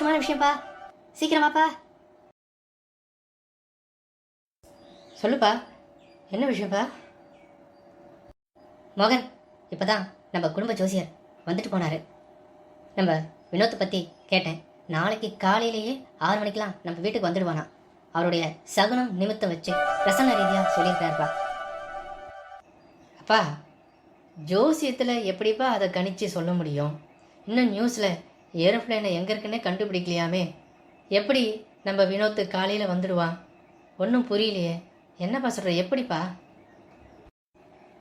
சந்தோஷமான விஷயம்ப்பா சீக்கிரமாப்பா சொல்லுப்பா. என்ன விஷயம்ப்பா மோகன் இப்பதான் நம்ம குடும்ப ஜோசியர் வந்துட்டு போனாரு. நம்ம வினோத்தை பற்றி கேட்டேன். நாளைக்கு காலையிலேயே ஆறு மணிக்கெலாம் நம்ம வீட்டுக்கு வந்துடுவானா அவருடைய சகுனம் நிமித்தம் வச்சு பிரசன்ன ரீதியாக சொல்லியிருக்காருப்பா. அப்பா ஜோசியத்தில் எப்படிப்பா அதை கணிச்சு சொல்ல முடியும்? இன்னும் நியூஸில் ஏரோப்ளைனை எங்கே இருக்குன்னே கண்டுபிடிக்கலையாமே. எப்படி நம்ம வினோத்து காலையில் வந்துடுவான் ஒன்றும் புரியலையே. என்னப்பா சொல்கிற எப்படிப்பா?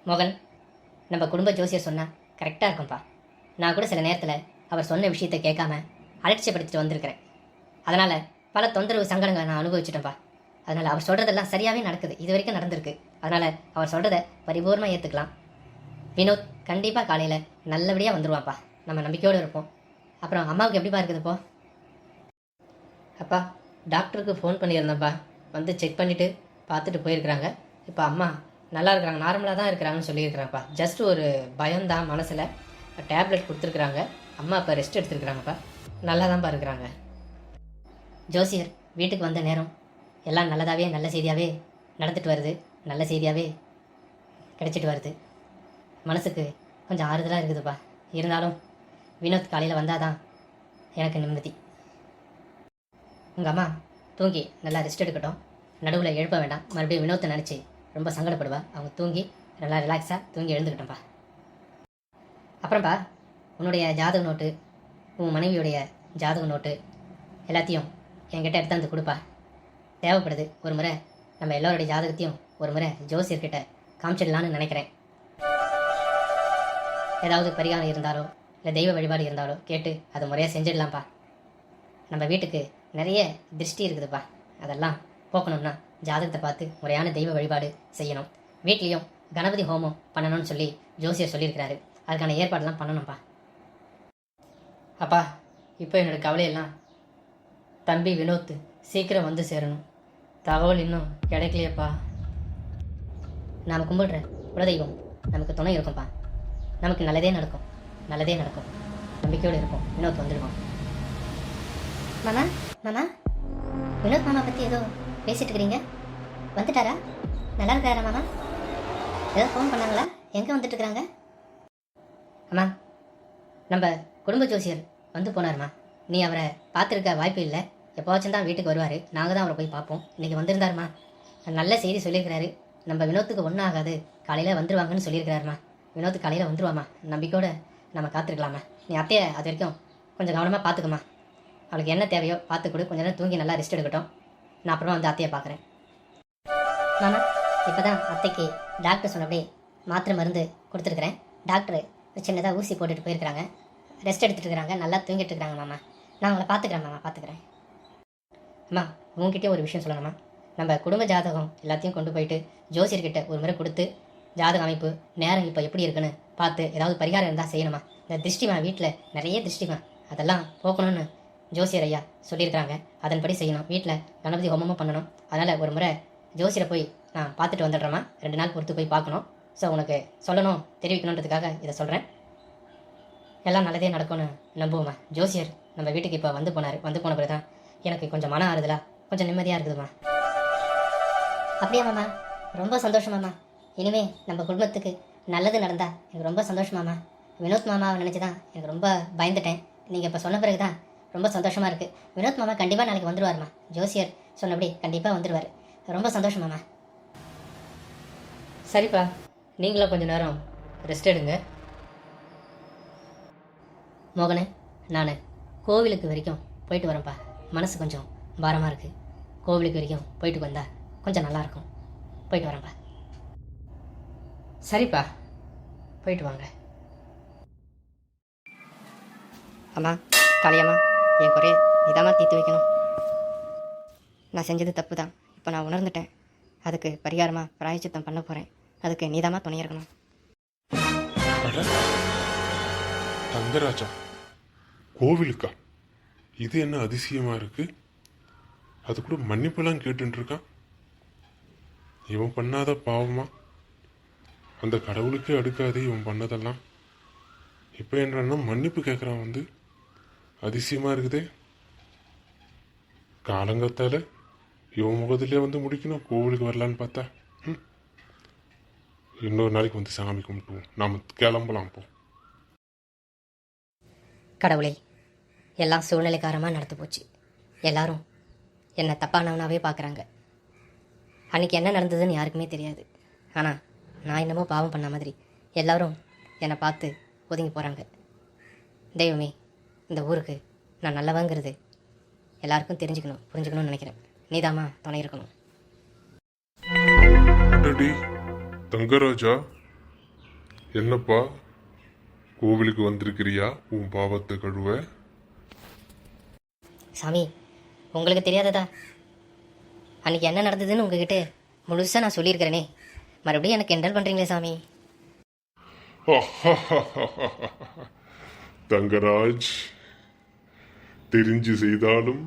மோகன் நம்ம குடும்ப ஜோசியர் சொன்னால் கரெக்டாக இருக்கும்ப்பா நான் கூட சில நேரத்தில் அவர் சொன்ன விஷயத்தை கேட்காம அலட்சியப்படுத்திட்டு வந்திருக்கிறேன். அதனால் பல தொந்தரவு சங்கடங்களை நான் அனுபவிச்சிட்டேன்ப்பா அதனால் அவர் சொல்கிறதெல்லாம் சரியாகவே நடக்குது. இது வரைக்கும் நடந்திருக்கு. அதனால் அவர் சொல்கிறத பரிபூர்ணமாக ஏற்றுக்கலாம் வினோத் கண்டிப்பாக காலையில் நல்லபடியாக வந்துடுவான்ப்பா நம்ம நம்பிக்கையோடு இருப்போம். அப்புறம் அம்மாவுக்கு எப்படிப்பா இருக்குதுப்போ அப்பா டாக்டருக்கு ஃபோன் பண்ணியிருந்தேன்ப்பா. வந்து செக் பண்ணிவிட்டு பார்த்துட்டு போயிருக்கிறாங்க. இப்போ அம்மா நல்லா இருக்கிறாங்க நார்மலாக தான் இருக்கிறாங்கன்னு சொல்லியிருக்கிறாங்கப்பா. ஜஸ்ட் ஒரு பயம்தான் மனசில். டேப்லெட் கொடுத்துருக்குறாங்க. அம்மா இப்போ ரெஸ்ட் எடுத்துருக்குறாங்கப்பா. நல்லா தான்ப்பா இருக்கிறாங்க. ஜோசியர் வீட்டுக்கு வந்த நேரம். எல்லாம் நல்லதாகவே நல்ல செய்தியாகவே நடந்துட்டு வருது. நல்ல செய்தியாகவே கிடச்சிட்டு வருது. மனசுக்கு கொஞ்சம் ஆறுதலாக இருக்குதுப்பா. இருந்தாலும் வினோத் காலையில் வந்தாதான் எனக்கு நிம்மதி. உங்கள் அம்மா தூங்கி நல்லா ரெஸ்ட் எடுக்கட்டும். நடுவில் எழுப்ப வேண்டாம். மறுபடியும் வினோத்தை நினச்சி ரொம்ப சங்கடப்படுவா. அவங்க தூங்கி நல்லா ரிலாக்ஸாக தூங்கி எழுந்துக்கிட்டோம்ப்பா அப்புறம்ப்பா உன்னுடைய ஜாதக நோட்டு உன் மனைவியுடைய ஜாதக நோட்டு எல்லாத்தையும் என்கிட்ட எடுத்தாந்து கொடுப்பா. தேவைப்படுது ஒரு முறை நம்ம எல்லோருடைய ஜாதகத்தையும் ஒரு முறை ஜோசியர்கிட்ட காமிச்சிடலான்னு நினைக்கிறேன். ஏதாவது பரிகாரம் இருந்தாலோ இல்லை தெய்வ வழிபாடு இருந்தாலோ கேட்டு அதை முறையாக செஞ்சிடலாம்ப்பா. நம்ம வீட்டுக்கு நிறைய திருஷ்டி இருக்குதுப்பா. அதெல்லாம் போக்கணும்னா ஜாதகத்தை பார்த்து முறையான தெய்வ வழிபாடு செய்யணும். வீட்லேயும் கணபதி ஹோமம் பண்ணணும்னு சொல்லி ஜோசியர் சொல்லியிருக்கிறாரு. அதுக்கான ஏற்பாடெல்லாம் பண்ணணும்ப்பா. அப்பா இப்போ என்னோட கவலையெல்லாம் தம்பி வினோத் சீக்கிரம் வந்து சேரணும். தகவல் இன்னும் கிடைக்கலையேப்பா. நாம் கும்பிடுற குலதெய்வம் நமக்கு துணை இருக்கும்ப்பா நமக்கு நல்லதே நடக்கும். நல்லதே நடக்கும். நம்பிக்கையோடு இருக்கும் வினோத் வந்துடுவான். மாமா மாமா வினோத் மாமா பற்றி ஏதோ பேசிட்டு இருக்கிறீங்க. வந்துட்டாரா? நல்லா இருக்காரா மாமா? ஏதோ ஃபோன் பண்ணாங்களா? எங்கே வந்துட்டு இருக்கிறாங்க அம்மா நம்ம குடும்ப ஜோசியர் வந்து போனாருமா. நீ அவரை பார்த்துருக்க வாய்ப்பு இல்லை. எப்போவாச்சும் தான் வீட்டுக்கு வருவார். நாங்கள் தான் அவரை போய் பார்ப்போம். இன்றைக்கி வந்திருந்தாருமா. நல்ல செய்தி சொல்லியிருக்கிறாரு. நம்ம வினோத்துக்கு ஒன்றும் ஆகாது. காலையில் வந்துருவாங்கன்னு சொல்லியிருக்கிறாருமா. வினோத் காலையில் வந்துருவாம்மா நம்பிக்கையோட நம்ம காத்திருக்கலாமா. நீ அத்தையை அது வரைக்கும் கொஞ்சம் கவனமாக பார்த்துக்குமா அவளுக்கு என்ன தேவையோ பார்த்து கொடு. கொஞ்ச நேரம் தூங்கி நல்லா ரெஸ்ட் எடுக்கட்டும். நான் அப்புறமா வந்து அத்தையை பார்க்குறேன் மாமா இப்போ தான் அத்தைக்கு டாக்டர் சொன்னபடி மாத்திரை மருந்து கொடுத்துருக்குறேன். டாக்டர் சின்னதாக ஊசி போட்டுட்டு போயிருக்கிறாங்க. ரெஸ்ட் எடுத்துகிட்டு இருக்கிறாங்க. நல்லா தூங்கிட்டு இருக்கிறாங்க மாமா. நான் உங்களை பார்த்துக்கிறேன் மாமா பார்த்துக்கிறேன் அம்மா உங்ககிட்டயே ஒரு விஷயம் சொல்லணுமா? நம்ம குடும்ப ஜாதகம் எல்லாத்தையும் கொண்டு போயிட்டு ஜோசியர்கிட்ட ஒரு முறை கொடுத்து ஜாதக அமைப்பு நேரம் இப்போ எப்படி இருக்குன்னு பார்த்து ஏதாவது பரிகாரம் இருந்தால் செய்யணுமா? இந்த திருஷ்டிமா வீட்டில் நிறைய திருஷ்டிமா அதெல்லாம் போக்கணும்னு ஜோசியர் ஐயா சொல்லியிருக்காங்க அதன்படி செய்யணும். வீட்டில் கணபதி ஹோமமும் பண்ணணும். அதனால் ஒரு முறை ஜோசியரை போய் நான் பார்த்துட்டு வந்துடுறேம்மா. ரெண்டு நாள் பொறுத்து போய் பார்க்கணும். ஸோ உனக்கு சொல்லணும் தெரிவிக்கணுன்றதுக்காக இதை சொல்கிறேன் எல்லாம் நல்லதே நடக்கும்னு நம்புவோம்மா. ஜோசியர் நம்ம வீட்டுக்கு இப்போ வந்து போனார். வந்து போன பிறகு தான் எனக்கு கொஞ்சம் மன ஆறுதலா கொஞ்சம் நிம்மதியாக இருக்குதுமா அப்படியாமாம்மா ரொம்ப சந்தோஷமாம்மா. இனிமே நம்ம குடும்பத்துக்கு நல்லது நடந்தா எனக்கு ரொம்ப சந்தோஷமாம்மா வினோத் மாமாவை நினச்சி தான் எனக்கு ரொம்ப பயந்துட்டேன். நீங்கள் இப்போ சொன்ன பிறகு தான் ரொம்ப சந்தோஷமாக இருக்குது வினோத் மாமா கண்டிப்பாக நாளைக்கு வந்துருவாருமா ஜோசியர் சொன்னபடி கண்டிப்பாக வந்துருவார். ரொம்ப சந்தோஷமாம்மா சரிப்பா. நீங்களும் கொஞ்ச நேரம் ரெஸ்ட் எடுங்க. மோகனே நான் கோவிலுக்கு வரைக்கும் போயிட்டு வரேன்ப்பா. மனசு கொஞ்சம் பாரமாக இருக்குது கோவிலுக்கு வரைக்கும் போயிட்டு வந்தா கொஞ்சம் நல்லாயிருக்கும் போயிட்டு வரேன்ப்பா. சரிப்பா. போயிட்டு வாங்க. அம்மா காளியம்மா என் குறைய இதாம்மா தீர்த்து வைக்கணும். நான் செஞ்சது தப்பு தான் இப்போ நான் உணர்ந்துட்டேன். அதுக்கு பரிகாரமாக பிராயச்சித்தம் பண்ண போகிறேன் அதுக்கு நீதாம்மா துணை இருக்கணும். தங்கராஜா கோவிலுக்கா? இது என்ன அதிசயமாக இருக்குது அது கூட மன்னிப்பெல்லாம் கேட்டுருக்கான் இவன் பண்ணாத பாவமாக அந்த கடவுளுக்கே அடுக்காது இவன் பண்ணதெல்லாம். இப்போ என்னன்னா மன்னிப்பு கேட்குறான் வந்து. அதிசயமாக இருக்குதே. காலங்கத்தால் இவன் முகத்திலே வந்து முடிக்கணும். கோவிலுக்கு வரலான்னு பார்த்தா. ம். இன்னொரு நாளைக்கு வந்து சாமி கும்பிட்டுவோம். நாம் கிளம்பலாம் போ. கடவுளே எல்லாம் சூழ்நிலைக்காரமாக நடந்து போச்சு. எல்லாரும் என்னை தப்பானவனாகவே பார்க்குறாங்க அன்னைக்கு என்ன நடந்ததுன்னு யாருக்குமே தெரியாது. ஆனால் நான் என்னமோ பாவம் பண்ண மாதிரி. எல்லாரும் என்னை பார்த்து ஒதுங்கி போகிறாங்க தெய்வமே இந்த ஊருக்கு நான் நல்லவங்கிறது எல்லாருக்கும் தெரிஞ்சுக்கணும் புரிஞ்சுக்கணும்னு நினைக்கிறேன். நீதாம்மா துணை இருக்கணும். தங்கராஜா? என்னப்பா? கோவிலுக்கு வந்திருக்கிறியா? உன் பாவத்தை கழுவ? சாமி உங்களுக்கு தெரியாததா? அன்னைக்கு என்ன நடந்ததுன்னு உங்ககிட்ட முழுசாக நான் சொல்லியிருக்கிறேனே. மறுபடியும் எனக்கு கிண்டல் பண்ணுறீங்களே சாமி? தங்கராஜ் தெரிஞ்சு செய்தாலும்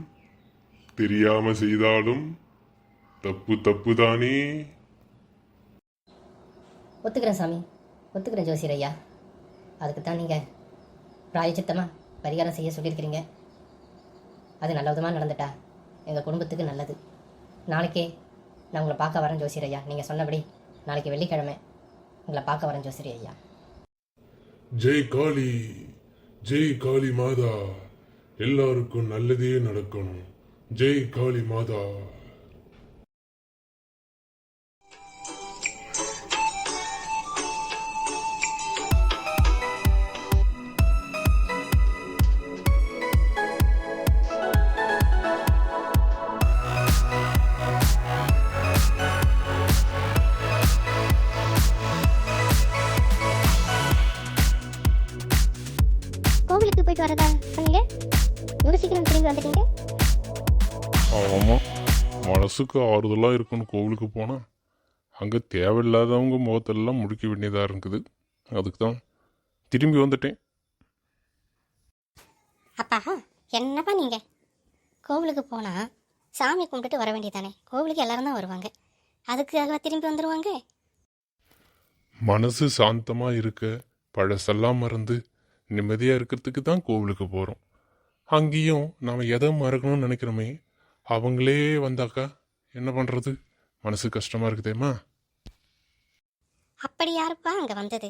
தெரியாம செய்தாலும் தப்பு தப்பு தானே ஒத்துக்கிறேன் சாமி. ஒத்துக்கிறேன் ஜோசியர் ஐயா. அதுக்கு தான் நீங்கள் பிராயச்சித்தமாக பரிகாரம் செய்ய சொல்லியிருக்கிறீங்க. அது நல்ல விதமாக நடந்துட்டா. எங்கள் குடும்பத்துக்கு நல்லது. நாளைக்கே நான் உங்களை பார்க்க வரேன் ஜோசியர் ஐயா. நீங்கள் சொன்னபடி நாளைக்கு வெள்ளிக்கிழமை உங்களை பார்க்க வரேன் ஜோசியர் ஐயா. ஜெய் காளி ஜெய் காளி மாதா. எல்லாருக்கும் நல்லதே நடக்கணும். ஜெய் காளி மாதா. இவ்வளோ சீக்கிரம் திரும்பி வந்துட்டீங்க? ஆமாம் மனசுக்கு ஆறுதலாக இருக்கணும் கோவிலுக்கு போனால் அங்கே தேவையில்லாதவங்க முகத்தெல்லாம் முடிக்க வேண்டியதாக இருக்குது. அதுக்கு தான் திரும்பி வந்துட்டேன். அப்பா என்னப்பா நீங்கள் கோவிலுக்கு போனால் சாமி கும்பிட்டுட்டு வர வேண்டியதானே கோவிலுக்கு எல்லாரும் தான் வருவாங்க. அதுக்காக திரும்பி வந்துடுவாங்க மனசு சாந்தமாக இருக்க பழசெல்லாம் மறந்து நிம்மதியாக இருக்கிறதுக்கு தான் கோவிலுக்கு போகிறோம் அங்கேயும் நாம் எதை மறக்கணும்னு நினைக்கிறோமே அவங்களே வந்தாக்கா என்ன பண்ணுறது மனசு கஷ்டமாக இருக்குதேம்மா அப்படி யாருப்பா அங்கே வந்தது?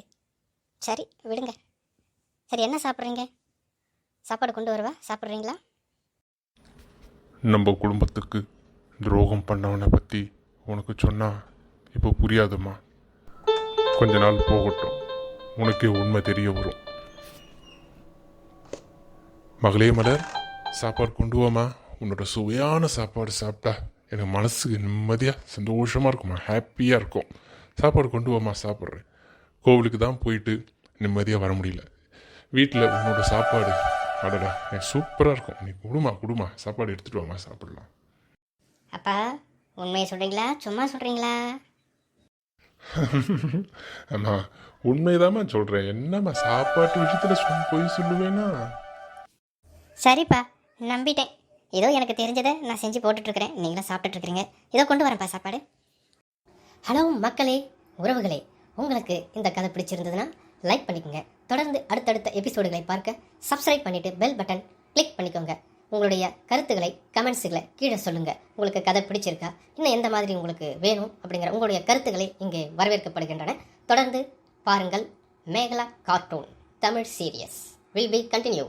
சரி விடுங்க. சரி என்ன சாப்பிட்றீங்க? சாப்பாடு கொண்டு வரவா? சாப்பிட்றீங்களா? நம்ம குடும்பத்துக்கு துரோகம் பண்ணவனை பற்றி உனக்கு சொன்னால் இப்போ புரியாதும்மா. கொஞ்ச நாள் போகட்டும். உனக்கே உண்மை தெரிய வரும். மகளே மலர் சாப்பாடு கொண்டு வாமா உன்னோட சுவையான சாப்பாடு சாப்பிட்டா எனக்கு மனசுக்கு நிம்மதியாக சந்தோஷமாக இருக்குமா ஹாப்பியாக இருக்கும். சாப்பாடு கொண்டு வாமா சாப்பிட்றேன். கோவிலுக்கு தான் போயிட்டு நிம்மதியாக வர முடியல. வீட்டில் உன்னோட சாப்பாடு அடடா எனக்கு சூப்பராக இருக்கும். நீ குடுமா குடுமா சாப்பாடு எடுத்துகிட்டு வாமா சாப்பிடலாம். அப்பா உண்மையை சொல்கிறீங்களா சும்மா சொல்கிறீங்களா அம்மா உண்மைதாம்மா சொல்கிறேன் என்னம்மா சாப்பாட்டு விஷயத்தில் சொல் போய் சொல்லுவேனா? சரிப்பா நம்பிட்டேன். ஏதோ எனக்கு தெரிஞ்சதை நான் செஞ்சு போட்டுட்ருக்கிறேன். நீங்களும் சாப்பிட்டுட்ருக்கிறீங்க. ஏதோ கொண்டு வரேன்ப்பா சாப்பாடு. ஹலோ மக்களே உறவுகளே. உங்களுக்கு இந்த கதை பிடிச்சிருந்ததுன்னா லைக் பண்ணிக்கோங்க. தொடர்ந்து அடுத்தடுத்த எபிசோடுகளை பார்க்க சப்ஸ்கிரைப் பண்ணிவிட்டு பெல் பட்டன் கிளிக் பண்ணிக்கோங்க. உங்களுடைய கருத்துக்களை கமெண்ட்ஸுகளை கீழே சொல்லுங்கள் உங்களுக்கு கதை பிடிச்சிருக்கா? இன்னும் எந்த மாதிரி உங்களுக்கு வேணும் அப்படிங்கிற உங்களுடைய கருத்துக்களை இங்கே வரவேற்கப்படுகின்றன. தொடர்ந்து பாருங்கள் Megala cartoon Tamil series. Will be continue